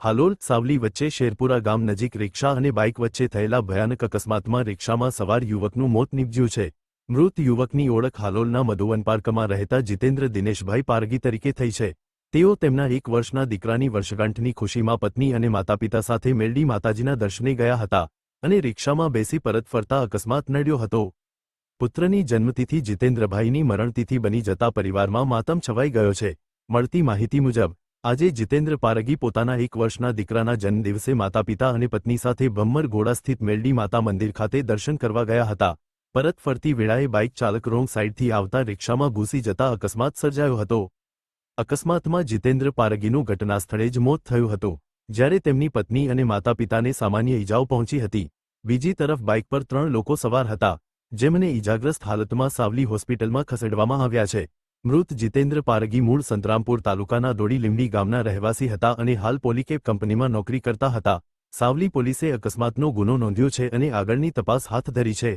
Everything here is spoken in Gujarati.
હાલોલ, સાવલી વચ્ચે શેરપુરા ગામ નજીક રિક્ષા અને બાઇક વચ્ચે થયેલા ભયાનક અકસ્માતમાં રિક્ષામાં સવાર યુવકનું મોત નીપજ્યું છે. મૃત યુવકની ઓળખ હાલોલના મધુવન પાર્કમાં રહેતા જીતેન્દ્ર દિનેશભાઈ પારગી તરીકે થઈ છે. તેઓ તેમના એક વર્ષના દીકરાની વર્ષગાંઠની ખુશીમાં પત્ની અને માતાપિતા સાથે મેલડી માતાજીના દર્શને ગયા હતા અને રિક્ષામાં બેસી પરત ફરતા અકસ્માત નડ્યો હતો. પુત્રની જન્મતિથિ જીતેન્દ્રભાઈની મરણતિથિ બની જતા પરિવારમાં માતમ છવાઈ ગયો છે. મળતી માહિતી મુજબ આજે જીતેન્દ્ર પારગી પોતાના એક વર્ષના દીકરાના જન્મદિવસે માતાપિતા અને પત્ની સાથે ભમ્મર ઘોડા સ્થિત મેલડી માતા મંદિર ખાતે દર્શન કરવા ગયા હતા. પરત ફરતી વેળાએ બાઇક ચાલક રોંગ સાઇડથી આવતા રિક્ષામાં ઘૂસી જતા અકસ્માત સર્જાયો હતો. અકસ્માતમાં જીતેન્દ્ર પારગીનું ઘટનાસ્થળે જ મોત થયું હતું. જ્યારે તેમની પત્ની અને માતાપિતાને સામાન્ય ઇજાઓ પહોંચી હતી. બીજી તરફ બાઇક પર ત્રણ લોકો સવાર હતા. જેમને ઇજાગ્રસ્ત હાલતમાં સાવલી હોસ્પિટલમાં ખસેડવામાં આવ્યા છે. મૃત જીતેન્દ્ર પારગી મૂળ સંતરામપુર તાલુકાના દોડી લીંબડી ગામના રહેવાસી હતા અને હાલ પોલીકેપ કંપનીમાં નોકરી કરતા હતા. સાવલી પોલીસે અકસ્માતનો ગુનો નોંધ્યો છે અને આગળની તપાસ હાથ ધરી છે.